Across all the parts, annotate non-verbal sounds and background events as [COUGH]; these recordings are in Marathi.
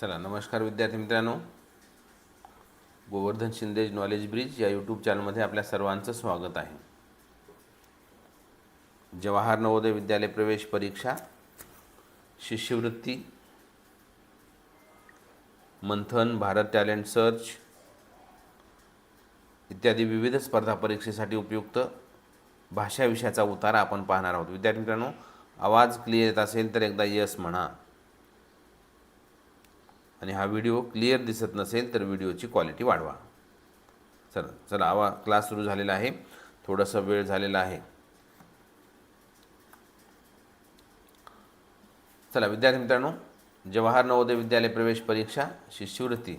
चला नमस्कार विद्यार्थी मित्रांनो. गोवर्धन शिंदे नॉलेज ब्रिज या यूट्यूब चॅनलमध्ये आपल्या सर्वांचं स्वागत आहे. जवाहर नवोदय विद्यालय प्रवेश परीक्षा शिष्यवृत्ती मंथन भारत टॅलेंट सर्च इत्यादी विविध स्पर्धा परीक्षेसाठी उपयुक्त भाषा विषयाचा उतारा आपण पाहणार आहोत. विद्यार्थी मित्रांनो आवाज क्लिअर येत असेल तर एकदा यस म्हणा. आणि हा व्हिडिओ क्लिअर दिसत नसेल तर व्हिडिओची क्वालिटी वाढवा. चला चला आवा क्लास सुरू झालेला आहे. थोडासा वेळ झालेला आहे. चला विद्यार्थी मित्रांनो जवाहर नवोदय विद्यालय प्रवेश परीक्षा शिष्यवृत्ती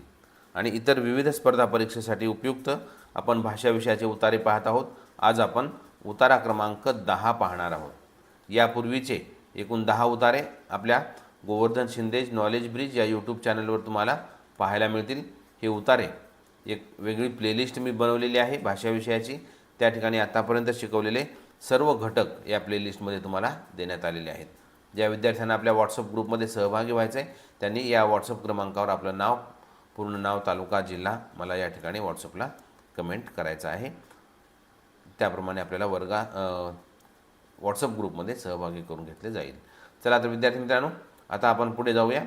आणि इतर विविध स्पर्धा परीक्षेसाठी उपयुक्त आपण भाषा विषयाचे उतारे पाहत आहोत. आज आपण उतारा क्रमांक दहा पाहणार आहोत. यापूर्वीचे एकूण दहा उतारे आपल्या गोवर्धन शिंदेज नॉलेज ब्रिज या यूट्यूब चॅनलवर तुम्हाला पाहायला मिळतील. हे उतारे. एक वेगळी प्लेलिस्ट मी बनवलेली आहे भाषाविषयाची त्या ठिकाणी आतापर्यंत शिकवलेले सर्व घटक या प्लेलिस्टमध्ये तुम्हाला देण्यात आलेले आहेत. ज्या विद्यार्थ्यांना आपल्या व्हॉट्सअप ग्रुपमध्ये सहभागी व्हायचं आहे त्यांनी या व्हॉट्सअप क्रमांकावर आपलं नाव पूर्ण नाव तालुका जिल्हा मला या ठिकाणी व्हॉट्सअपला कमेंट करायचं आहे. त्याप्रमाणे आपल्याला वर्गा व्हॉट्सअप ग्रुपमध्ये सहभागी करून घेतले जाईल. चला तर विद्यार्थी मित्रांनो आता आपण पुढे जाऊया.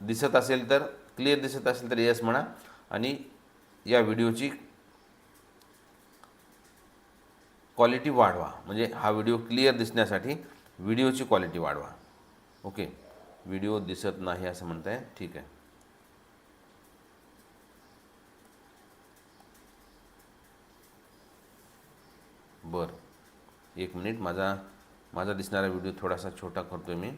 दिसत असेल तर क्लिअर दिसत असेल तर येस म्हणा. आणि या व्हिडिओची क्वालिटी वाढवा. म्हणजे हा व्हिडिओ क्लिअर दिसण्यासाठी व्हिडिओची क्वालिटी वाढवा. ओके व्हिडिओ दिसत नाही असं म्हणताय. ठीक आहे. बरं. एक मिनिट माझा माझा दिसणारा व्हिडिओ थोडासा छोटा करतो मी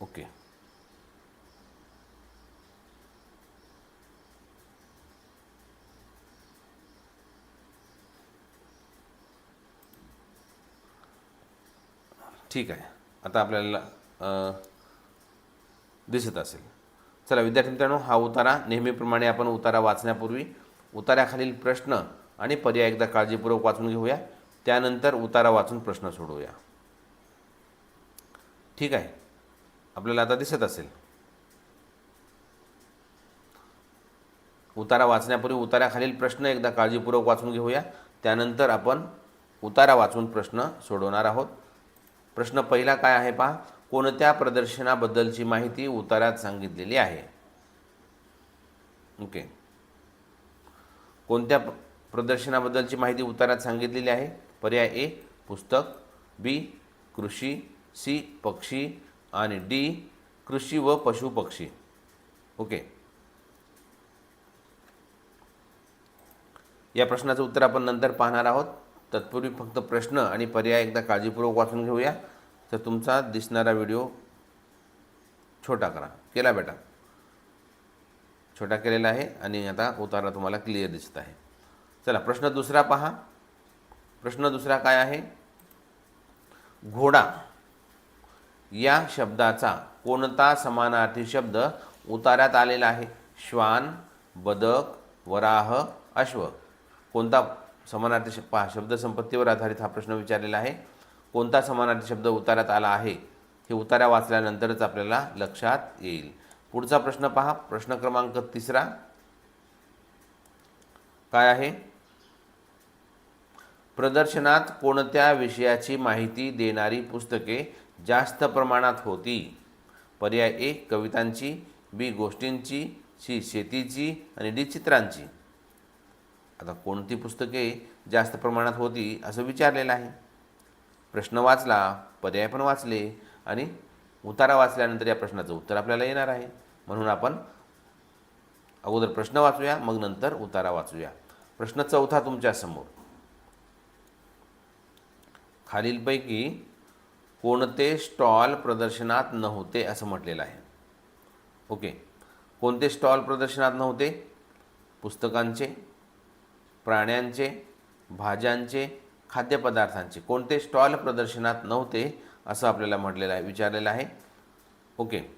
ओके ठीक आहे. आता आपल्याला दिसत असेल. चला विद्यार्थी मित्रांनो हा उतारा. नेहमीप्रमाणे आपण उतारा वाचण्यापूर्वी उताराखालील प्रश्न आणि पर्याय एकदा काळजीपूर्वक वाचून घेऊया. त्यानंतर उतारा वाचून प्रश्न सोडवूया. ठीक आहे. आपल्याला आता दिसत असेल. उतारा वाचण्यापूर्वी उताराखालील प्रश्न एकदा काळजीपूर्वक वाचून घेऊया. त्यानंतर आपण उतारा वाचून प्रश्न सोडवणार आहोत. प्रश्न पहिला काय आहे पहा? कोणत्या प्रदर्शनाबद्दलची माहिती उतारात सांगितलेली आहे? ओके. कोणत्या प्रदर्शनाबद्दलची माहिती उतारात सांगितलेली आहे? पर्याय ए पुस्तक बी कृषी सी पक्षी आणि डी कृषी व पशु पक्षी. ओके. या प्रश्नाचं उत्तर आपण नंतर पाहणार आहोत. तत्पूर्वी फक्त प्रश्न आणि पर्याय एकदा काळजीपूर्वक वाचून घेऊया. तर तुमचा दिसणारा व्हिडिओ छोटा करा. केला बेटा. छोटा केलेला आहे आणि आता उतारा तुम्हाला क्लिअर दिसत आहे. चला प्रश्न दुसरा पहा. प्रश्न दुसरा काय आहे? घोडा या शब्दाचा कोणता समानार्थी शब्द उतार्यात आलेला आहे? श्वान बदक वराह अश्व. कोणता समानार्थी श पहा शब्दसंपत्तीवर आधारित हा प्रश्न विचारलेला आहे. कोणता समानार्थी शब्द उतारात आला आहे? हे उतारा वाचल्यानंतरच आपल्याला लक्षात येईल. पुढचा प्रश्न पहा. प्रश्न क्रमांक तिसरा. काय आहे? प्रदर्शनात कोणत्या विषयाची माहिती देणारी पुस्तके जास्त प्रमाणात होती? पर्याय ए कवितांची बी गोष्टींची सी शेतीची आणि डी चित्रांची. आता कोणती पुस्तके जास्त प्रमाणात होती असं विचारलेलं आहे. प्रश्न वाचला पर्याय पण वाचले आणि उतारा वाचल्यानंतर या प्रश्नाचं उत्तर आपल्याला येणार आहे. म्हणून आपण अगोदर प्रश्न वाचूया मग नंतर उतारा वाचूया. प्रश्न चौथा तुमच्यासमोर खालीलपैकी कोणते स्टॉल प्रदर्शनात नव्हते असं म्हटलेलं आहे. ओके. कोणते स्टॉल प्रदर्शनात नव्हते? पुस्तकांचे प्राण्यांचे भाज्यांचे खाद्यपदार्थांचे. कोणते स्टॉल प्रदर्शनात नव्हते असं आपल्याला म्हटलेलं आहे विचारलेलं आहे. ओके.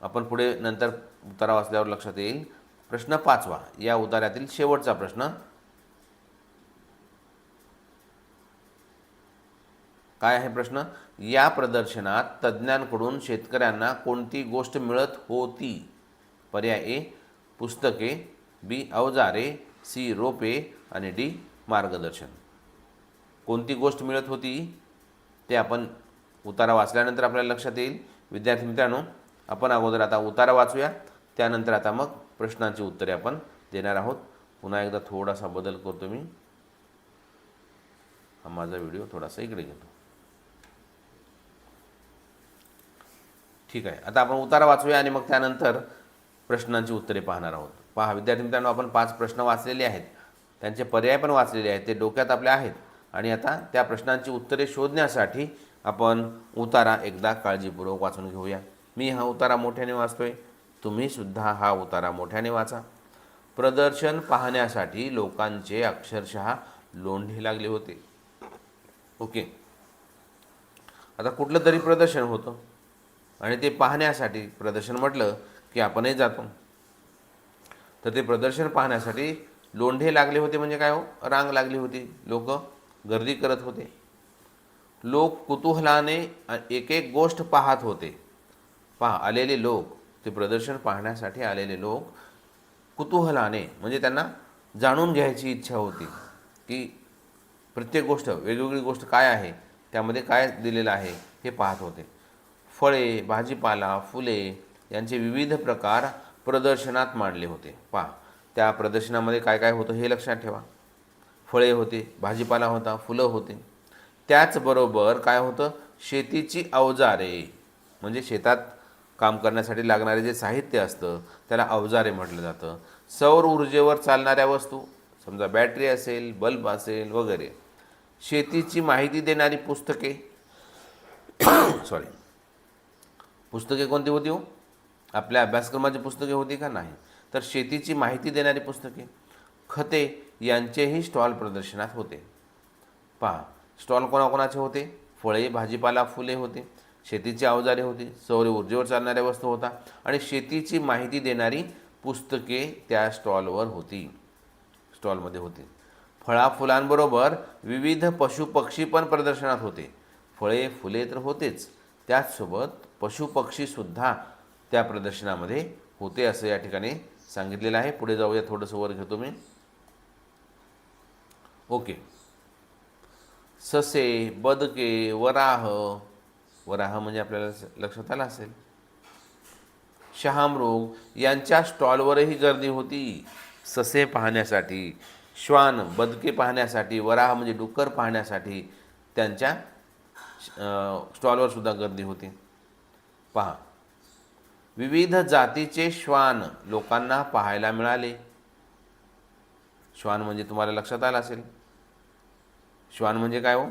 आपण पुढे नंतर उतारा वाचल्यावर लक्षात येईल. प्रश्न पाचवा. या उतार्यातील शेवटचा प्रश्न. काय आहे प्रश्न? या प्रदर्शनात तज्ज्ञांकडून शेतकऱ्यांना कोणती गोष्ट मिळत होती? पर्याय ए पुस्तके. बी अवजारे. सी रोपे आणि डी मार्गदर्शन. कोणती गोष्ट मिळत होती ते आपण उतारा वाचल्यानंतर आपल्याला लक्षात येईल. विद्यार्थी मित्रांनो आपण अगोदर आता उतारा वाचूया. त्यानंतर आता मग प्रश्नांची उत्तरे आपण देणार आहोत. पुन्हा एकदा थोडासा बदल करतो मी. हा माझा व्हिडिओ थोडासा इकडे घेतो. ठीक आहे. आता आपण उतारा वाचूया आणि मग त्यानंतर प्रश्नांची उत्तरे पाहणार आहोत. पहा विद्यार्थी मित्रांनो आपण पाच प्रश्न वाचलेले आहेत. त्यांचे पर्याय पण वाचलेले आहेत. ते डोक्यात आपल्या आहेत. आणि आता त्या प्रश्नांची उत्तरे शोधण्यासाठी आपण उतारा एकदा काळजीपूर्वक वाचून घेऊया. मी हा उतारा मोठ्याने वाचतोय. तुम्हीसुद्धा हा उतारा मोठ्याने वाचा. प्रदर्शन पाहण्यासाठी लोकांचे अक्षरशः लोंढे लागले होते. ओके. आता कुठलं तरी प्रदर्शन होतं. आणि ते पाहण्यासाठी प्रदर्शन म्हटलं की आपणही जातो. तर ते प्रदर्शन पाहण्यासाठी लोंढे लागले होते म्हणजे काय हो? रांग लागली होती. लोक गर्दी करत होते. लोक कुतूहलाने एक एक गोष्ट पाहत होते. पहा आलेले लोक ते प्रदर्शन पाहण्यासाठी आलेले लोक कुतूहलाने म्हणजे त्यांना जाणून घ्यायची इच्छा होती की प्रत्येक गोष्ट वेगवेगळी गोष्ट काय आहे त्यामध्ये काय दिलेलं आहे हे पाहत होते. फळे भाजीपाला फुले यांचे विविध प्रकार प्रदर्शनात मांडले होते. पहा त्या प्रदर्शनामध्ये काय काय होतं हे लक्षात ठेवा. फळे होते भाजीपाला होता फुलं होते. त्याचबरोबर काय होतं? शेतीची अवजारे. म्हणजे शेतात काम करण्यासाठी लागणारे जे साहित्य असतं त्याला अवजारे म्हटलं जातं. सौर ऊर्जेवर चालणाऱ्या वस्तू समजा बॅटरी असेल बल्ब असेल वगैरे. शेतीची माहिती देणारी पुस्तके. [COUGHS] सॉरी पुस्तके कोणती होती हो? आपल्या अभ्यासक्रमाची पुस्तके होती का नाही? तर शेतीची माहिती देणारी पुस्तके. खते यांचेही स्टॉल प्रदर्शनात होते. पहा स्टॉल कोणाकोणाचे होते? फळे भाजीपाला फुले होते. शेतीची अवजारे होती. सौर ऊर्जेवर चालणाऱ्या वस्तू होता. आणि शेतीची माहिती देणारी पुस्तके त्या स्टॉलवर होती. स्टॉलमध्ये होती. फळा फुलांबरोबर विविध पशुपक्षी पण प्रदर्शनात होते. फळे फुले तर होतेच. त्याचसोबत पशुपक्षीसुद्धा त्या प्रदर्शनामध्ये होते असं या ठिकाणी सांगितलेलं आहे. पुढे जाऊया थोडंसं वर घेतो मी. ओके. ससे बदके वराह. वराह म्हणजे आपल्याला लक्षात आलं असेल. शहामृग यांच्या स्टॉलवरही गर्दी होती. ससे पाहण्यासाठी श्वान बदके पाहण्यासाठी वराह म्हणजे डुक्कर पाहण्यासाठी त्यांच्या स्टॉलवर सुद्धा गर्दी होती. पहा. विविध जातीचे श्वान लोकांना पाहायला मिळाले. श्वान म्हणजे तुम्हाला लक्षात आलं असेल. श्वान म्हणजे काय हो?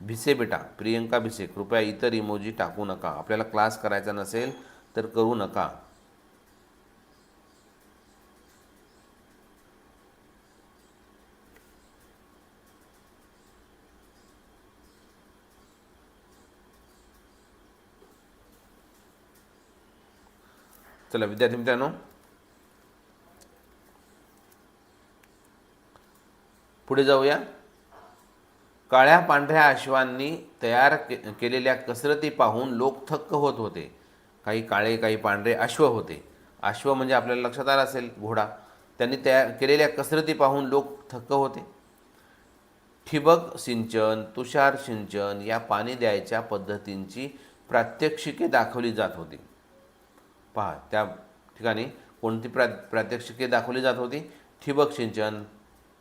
भिसे बेटा प्रियंका भिसे कृपया इतर इमोजी टाकू नका. आपल्याला क्लास करायचा नसेल तर करू नका. चला विद्यार्थी मित्रांनो. पुढे जाऊया. काळ्या पांढऱ्या अश्वांनी तयार के केलेल्या कसरती पाहून लोक थक्क होत होते. काही काळे काही पांढरे अश्व होते. अश्व म्हणजे आपल्याला लक्षात आला असेल घोडा. त्यांनी तयार केलेल्या कसरती पाहून लोक थक्क होते. ठिबक सिंचन तुषार सिंचन या पाणी द्यायच्या पद्धतींची प्रात्यक्षिके दाखवली जात होती. पहा त्या ठिकाणी कोणती प्रा प्रात्यक्षिके दाखवली जात होती? ठिबक सिंचन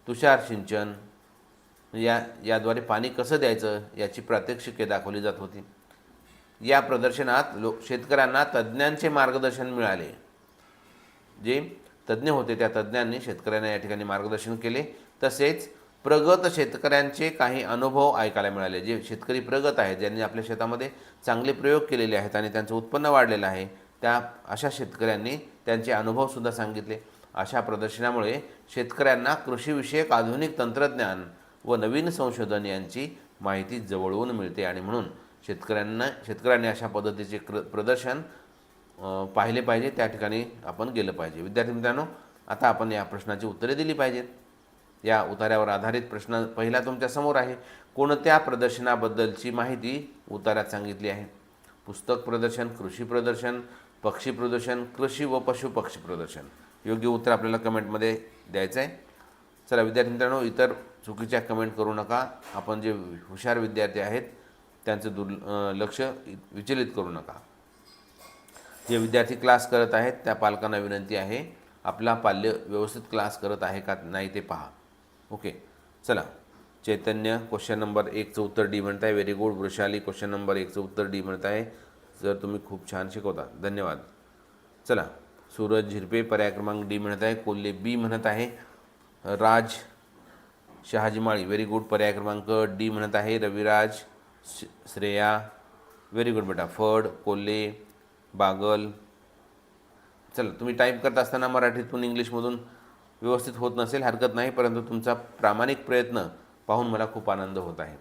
तुषार सिंचन म्हणजे या याद्वारे पाणी कसं द्यायचं याची प्रात्यक्षिके दाखवली जात होती. या प्रदर्शनात लो शेतकऱ्यांना तज्ज्ञांचे मार्गदर्शन मिळाले. जे तज्ज्ञ होते त्या तज्ज्ञांनी शेतकऱ्यांना या ठिकाणी मार्गदर्शन केले. तसेच प्रगत शेतकऱ्यांचे काही अनुभव ऐकायला मिळाले. जे शेतकरी प्रगत आहेत ज्यांनी आपल्या शेतामध्ये चांगले प्रयोग केलेले आहेत आणि त्यांचं उत्पन्न वाढलेलं आहे त्या अशा शेतकऱ्यांनी त्यांचे अनुभवसुद्धा सांगितले. अशा प्रदर्शनामुळे शेतकऱ्यांना कृषीविषयक आधुनिक तंत्रज्ञान व नवीन संशोधन यांची माहिती जवळून मिळते आणि म्हणून शेतकऱ्यांना शेतकऱ्यांनी अशा पद्धतीचे क्र प्रदर्शन पाहिले पाहिजे. त्या ठिकाणी आपण गेलं पाहिजे. विद्यार्थी मित्रांनो आता आपण या प्रश्नाची उत्तरे दिली पाहिजेत. या उतार्यावर आधारित प्रश्न पहिला तुमच्यासमोर आहे. कोणत्या प्रदर्शनाबद्दलची माहिती उतार्यात सांगितली आहे? पुस्तक प्रदर्शन कृषी प्रदर्शन पक्षी प्रदूषण कृषी व पशु पक्षी प्रदर्शन योग्य उत्तर आपल्याला कमेंटमध्ये द्यायचं आहे. चला विद्यार्थी मित्रांनो इतर चुकीच्या कमेंट करू नका. आपण जे हुशार विद्यार्थी आहेत त्यांचं दुर् लक्ष विचलित करू नका. जे विद्यार्थी क्लास करत आहेत त्या पालकांना विनंती आहे आपला पाल्य व्यवस्थित क्लास करत आहे का नाही ते पहा. ओके चला. चैतन्य क्वेश्चन नंबर एकचं उत्तर डी म्हणत आहे very good Vrushali question number एकचं उत्तर डी म्हणत आहे जर तुम्ही खूप छान शिकवता. धन्यवाद. चला सूरज झिरपे पर्याय क्रमांक डी म्हणत आहे कोल्हे बी म्हणत आहे राज शहाजी माळी व्हेरी गुड पर्याय क्रमांक डी म्हणत आहे रविराज श- श्रेया व्हेरी गुड बेटा फड कोल्हे बागल. चला तुम्ही टाईप करत असताना मराठीतून इंग्लिशमधून व्यवस्थित होत नसेल हरकत नाही परंतु तुमचा प्रामाणिक प्रयत्न पाहून मला खूप आनंद होत आहे.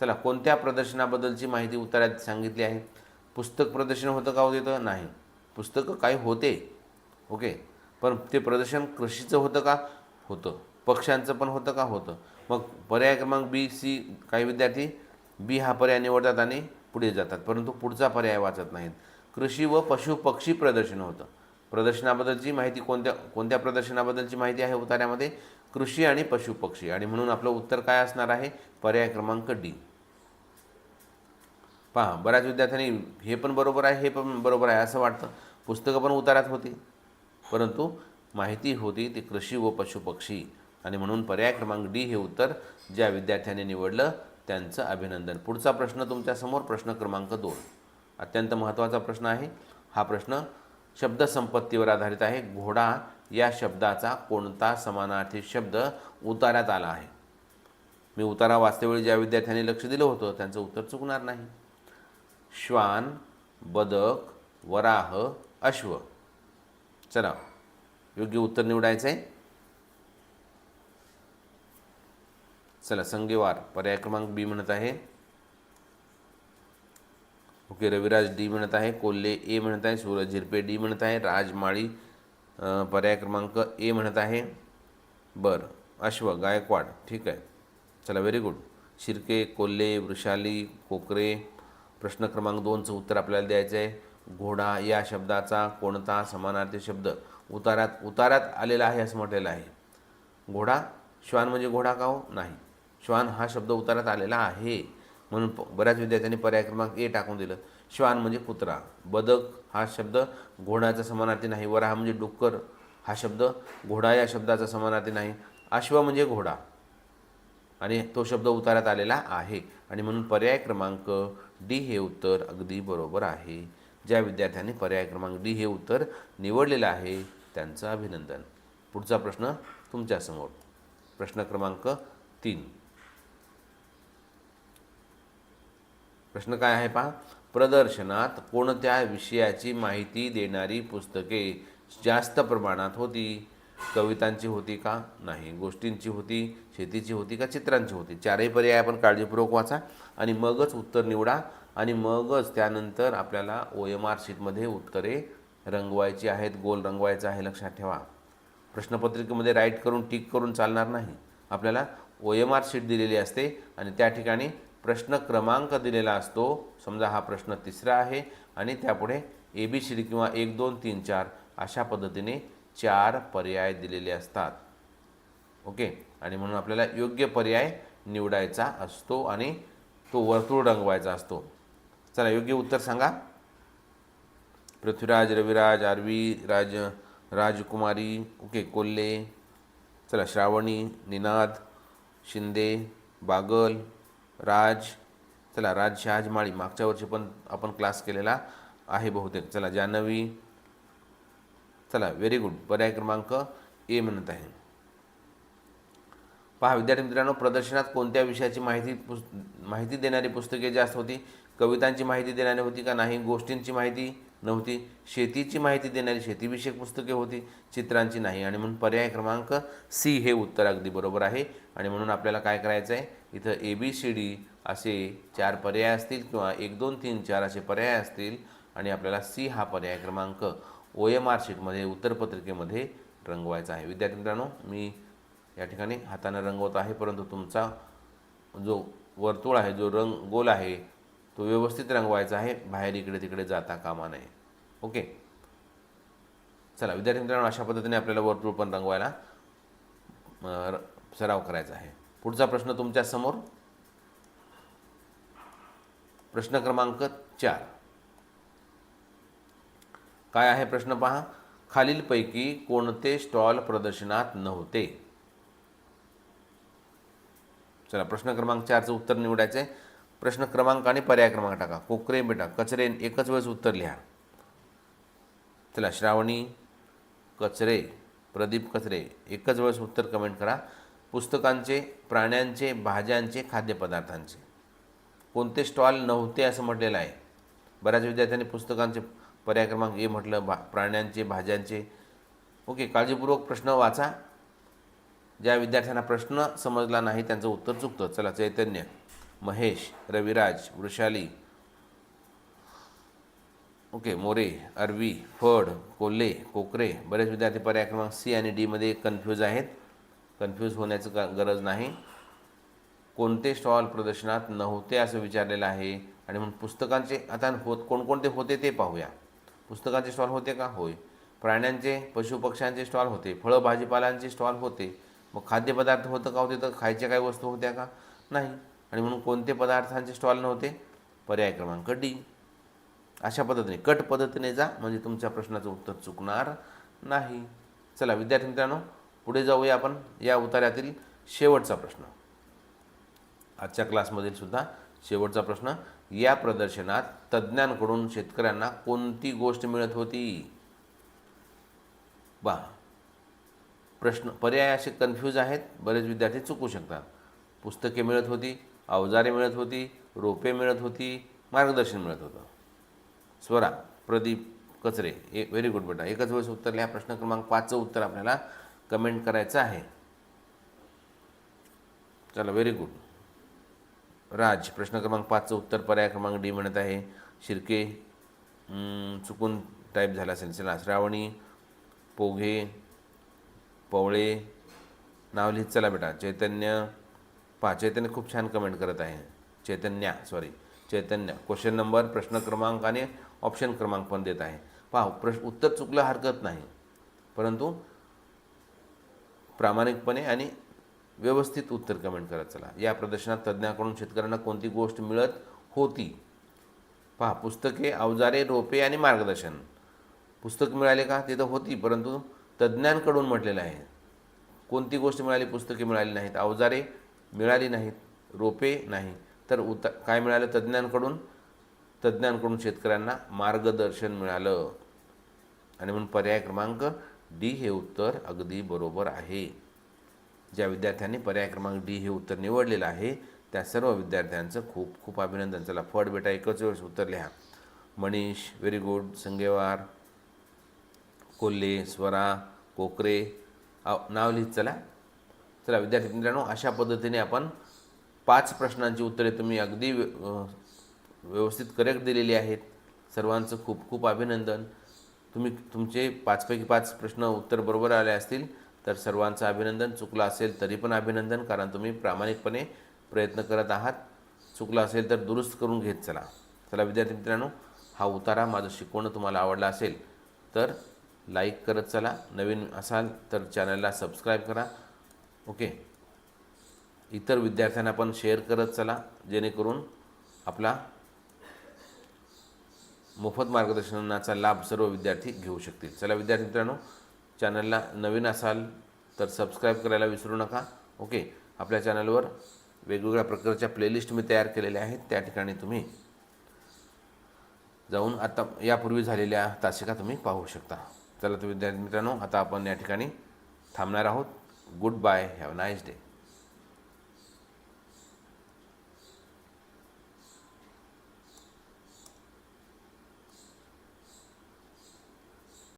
चला कोणत्या प्रदर्शनाबद्दलची माहिती उत्तरात सांगितली आहे? पुस्तक प्रदर्शन होतं का होतं नाही. पुस्तकं काही होते ओके. पण ते प्रदर्शन कृषीचं होतं का? होतं. पक्ष्यांचं पण होतं का? होतं. मग पर्याय क्रमांक बी सी काही विद्यार्थी बी हा पर्याय निवडतात आणि पुढे जातात. परंतु पुढचा पर्याय वाचत नाहीत. कृषी व पशु पक्षी प्रदर्शन होतं. प्रदर्शनाबद्दलची माहिती कोणत्या कोणत्या प्रदर्शनाबद्दलची माहिती आहे? उतार्यामध्ये कृषी आणि पशुपक्षी आणि म्हणून आपलं उत्तर काय असणार आहे? पर्याय क्रमांक डी. पहा बऱ्याच विद्यार्थ्यांनी हे पण बरोबर आहे हे पण बरोबर आहे असं वाटतं. पुस्तकं पण उतारात होती. परंतु माहिती होती ती कृषी व पशुपक्षी आणि म्हणून पर्याय क्रमांक डी हे उत्तर ज्या विद्यार्थ्यांनी निवडलं त्यांचं अभिनंदन. पुढचा प्रश्न तुमच्यासमोर प्रश्न क्रमांक दोन. अत्यंत महत्त्वाचा प्रश्न आहे. हा प्रश्न शब्दसंपत्तीवर आधारित आहे. घोडा या शब्दाचा कोणता समानार्थी शब्द उतारात आला आहे? मी उतारा वाचतेवेळी ज्या विद्यार्थ्यांनी लक्ष दिलं होतं त्यांचं उत्तर चुकणार नाही. श्वान बदक वराह अश्व. चला योग्य उत्तर निवडायचं आहे चला संगेवार पर्याय क्रमांक बी म्हणत आहे. ओके रविराज डी म्हणत आहे कोल्हे ए म्हणत आहे सूरज झिरपे डी म्हणत आहे राजमाळी पर्याय क्रमांक ए म्हणत आहे. बरं अश्व गायकवाड ठीक आहे. चला व्हेरी गुड शिर्के कोल्हे वृषाली कोकरे प्रश्न क्रमांक दोनचं उत्तर आपल्याला द्यायचं आहे घोडा या शब्दाचा कोणता समानार्थी शब्द? उतारात उतारात आलेला आहे असं म्हटलेलं आहे. घोडा श्वान म्हणजे घोडा का हो? नाही. श्वान हा शब्द उतारात आलेला आहे. म्हणून बऱ्याच विद्यार्थ्यांनी पर्याय क्रमांक ए टाकून दिलं. श्वान म्हणजे कुत्रा. बदक हा शब्द घोड्याचा समानार्थी नाही. वराह म्हणजे डुक्कर हा शब्द घोडा या शब्दाचा समानार्थी नाही. अश्व म्हणजे घोडा. आणि तो शब्द उतारात आलेला आहे. आणि म्हणून पर्याय क्रमांक डी हे उत्तर अगदी बरोबर आहे. ज्या विद्यार्थ्यांनी पर्याय क्रमांक डी हे उत्तर निवडलेलं आहे त्यांचं अभिनंदन. पुढचा प्रश्न तुमच्यासमोर प्रश्न क्रमांक तीन. प्रश्न काय आहे पहा? प्रदर्शनात कोणत्या विषयाची माहिती देणारी पुस्तके जास्त प्रमाणात होती? कवितांची होती का? नाही. गोष्टींची होती शेतीची होती का? चित्रांची होती. चारही पर्याय आपण काळजीपूर्वक वाचा आणि मगच उत्तर निवडा आणि मगच त्यानंतर आपल्याला ओ एम आर शीटमध्ये उत्तरे रंगवायची आहेत गोल रंगवायचं आहे लक्षात ठेवा. प्रश्नपत्रिकेमध्ये राईट करून टिक करून चालणार नाही. आपल्याला ओ एम आर शीट दिलेली असते आणि त्या ठिकाणी प्रश्न क्रमांक दिलेला असतो. समजा हा प्रश्न तिसरा आहे आणि त्यापुढे ए बी सी डी किंवा एक दोन तीन चार अशा पद्धतीने चार पर्याय दिलेले असतात. ओके? आणि म्हणून आपल्याला योग्य पर्याय निवडायचा असतो आणि तो वर्तुळ रंगवायचा असतो. चला योग्य उत्तर सांगा. पृथ्वीराज रविराज आरवी राज राजकुमारी ओके कोल्हे. चला श्रावणी निनाद शिंदे बागल राज. चला राज शहाजमाळी. मागच्या वर्षी पण आपण क्लास केलेला आहे बहुतेक. चला जान्हवी चला व्हेरी गुड पर्याय क्रमांक ए म्हणत आहे. पहा विद्यार्थी मित्रांनो प्रदर्शनात कोणत्या विषयाची माहिती पुस माहिती देणारी पुस्तके जास्त होती? कवितांची माहिती देणारी होती का नाही? गोष्टींची माहिती नव्हती. शेतीची माहिती देणारी शेतीविषयक पुस्तके होती चित्रांची नाही. आणि म्हणून पर्याय क्रमांक सी हे उत्तर अगदी बरोबर आहे. आणि म्हणून आपल्याला काय करायचं आहे? इथं ए बी सी डी असे चार पर्याय असतील किंवा एक दोन तीन चार असे पर्याय असतील. आणि आपल्याला सी हा पर्याय क्रमांक ओ एम आर शीटमध्ये उत्तरपत्रिकेमध्ये रंगवायचा आहे. विद्यार्थी मित्रांनो मी या ठिकाणी हाताने रंगवत आहे परंतु तुमचा जो वर्तुळ आहे जो रंग गोल आहे तो व्यवस्थित रंगवायचा आहे. बाहेर इकडे तिकडे जाता कामा नये. ओके? चला विद्यार्थी मित्रांनो अशा पद्धतीने आपल्याला वर्तुळ पण रंगवायला सराव करायचा आहे. पुढचा प्रश्न तुमच्यासमोर प्रश्न क्रमांक चार. काय आहे प्रश्न पहा? खालीलपैकी कोणते स्टॉल प्रदर्शनात नव्हते? चला प्रश्न क्रमांक चारचं उत्तर निवडायचं आहे प्रश्न क्रमांक आणि पर्याय क्रमांक टाका. कोकरे बेटा कचरे एकच वेळेस उत्तर लिहा. चला श्रावणी कचरे प्रदीप कचरे एकच वेळेस उत्तर कमेंट करा. पुस्तकांचे प्राण्यांचे भाज्यांचे खाद्यपदार्थांचे. कोणते स्टॉल नव्हते असं म्हटलेलं आहे? बऱ्याच विद्यार्थ्यांनी पुस्तकांचे पर्याय क्रमांक ए म्हटलं भा प्राण्यांचे भाज्यांचे. ओके काळजीपूर्वक प्रश्न वाचा. ज्या विद्यार्थ्यांना प्रश्न समजला नाही त्यांचं उत्तर चुकतं. चला चैतन्य महेश रविराज वृषाली. ओके मोरे अरवी फड कोल्हे कोकरे. बरेच विद्यार्थी पर्याय क्रमांक सी आणि डीमध्ये कन्फ्यूज आहेत. कन्फ्यूज होण्याचं का गरज नाही. कोणते स्टॉल प्रदर्शनात नव्हते असं विचारलेलं आहे? आणि म्हणून पुस्तकांचे आता होत कोणकोणते होते ते पाहूया. पुस्तकांचे स्टॉल होते का? होय. प्राण्यांचे पशुपक्ष्यांचे स्टॉल होते. फळं भाजीपाल्यांचे स्टॉल होते. मग खाद्यपदार्थ होतं का होते? तर खायच्या काही वस्तू होत्या का? नाही. आणि म्हणून कोणते पदार्थांचे स्टॉल नव्हते? पर्याय क्रमांक डी. अशा पद्धतीने कट पद्धतीने जा म्हणजे तुमच्या प्रश्नाचं उत्तर चुकणार नाही. चला विद्यार्थी मित्रांनो पुढे जाऊया आपण या उतार्यातील शेवटचा प्रश्न. आजच्या क्लासमधील सुद्धा शेवटचा प्रश्न या प्रदर्शनात तज्ज्ञांकडून शेतकऱ्यांना कोणती गोष्ट मिळत होती? बा प्रश्न पर्याय असे कन्फ्यूज आहेत. बरेच विद्यार्थी चुकू शकतात. पुस्तके मिळत होती अवजारे मिळत होती रोपे मिळत होती मार्गदर्शन मिळत होतं. स्वरा प्रदीप कचरे ए व्हेरी गुड बेटा. एकच वेळेस उत्तर लिहा. प्रश्न क्रमांक पाचचं उत्तर आपल्याला कमेंट करायचं आहे. चला व्हेरी गुड राज प्रश्न क्रमांक पाचचं उत्तर पर्याय क्रमांक डी म्हणत आहे. शिर्के चुकून टाईप झाला असेल चला श्रावणी पोघे पवळे नाव लिहित चला बेटा. चैतन्य पहा चैतन्य खूप छान कमेंट करत आहे. Chaitanya sorry Chaitanya question number प्रश्न क्रमांक आणि ऑप्शन क्रमांक पण देत आहे. पहा प्रश्न उत्तर चुकलं हरकत नाही. परंतु प्रामाणिकपणे आणि व्यवस्थित उत्तर कमेंट करत चला. या प्रदर्शनात तज्ज्ञाकडून शेतकऱ्यांना कोणती गोष्ट मिळत होती? पहा पुस्तके अवजारे रोपे आणि मार्गदर्शन. पुस्तक मिळाले का? ते तर होती परंतु तज्ज्ञांकडून म्हटलेलं आहे. कोणती गोष्ट मिळाली? पुस्तके मिळाली नाहीत. अवजारे मिळाली नाहीत रोपे नाही. तर उत काय मिळालं? तज्ज्ञांकडून? तज्ज्ञांकडून शेतकऱ्यांना मार्गदर्शन मिळालं. आणि म्हणून पर्याय क्रमांक डी हे उत्तर अगदी बरोबर आहे. ज्या विद्यार्थ्यांनी पर्याय क्रमांक डी हे उत्तर निवडलेलं आहे त्या सर्व विद्यार्थ्यांचं खूप खूप अभिनंदन. चला फड बेटा एकच वेळेस उत्तर लिहा. Manish very good Sangewar Kolhe Swara Kokare. नाव लिहित चला. चला विद्यार्थी मित्रांनो अशा पद्धतीने आपण पाच प्रश्नांची उत्तरे तुम्ही अगदी व्य- व्यवस्थित करेक्ट दिलेली आहेत. सर्वांचं खूप खूप अभिनंदन. तुम्ही तुमचे पाचपैकी पाच प्रश्न उत्तर बरोबर आले असतील तर सर्वांचं अभिनंदन. चुकलं असेल तरी पण अभिनंदन कारण तुम्ही प्रामाणिकपणे प्रयत्न करत आहात. चुकलं असेल तर दुरुस्त करून घेत चला. चला विद्यार्थी मित्रांनो हा उतारा माझं शिकवणं तुम्हाला आवडला असेल तर लाईक करत चला. नवीन असाल तर चॅनलला सबस्क्राईब करा. ओके इतर विद्यार्थ्यांना पण शेअर करत चला जेणेकरून आपला मोफत मार्गदर्शनाचा लाभ सर्व विद्यार्थी घेऊ शकतील. चला विद्यार्थी मित्रांनो चॅनलला नवीन असाल तर सबस्क्राईब करायला विसरू नका. ओके आपल्या चॅनलवर वेगवेगळ्या प्रकारच्या प्लेलिस्ट मी तयार केलेल्या आहेत. त्या ठिकाणी तुम्ही जाऊन आता यापूर्वी झालेल्या तासिका तुम्ही पाहू शकता. चला तुम्ही विद्यार्थी मित्रांनो आता आपण या ठिकाणी थांबणार आहोत. Good bye have nice day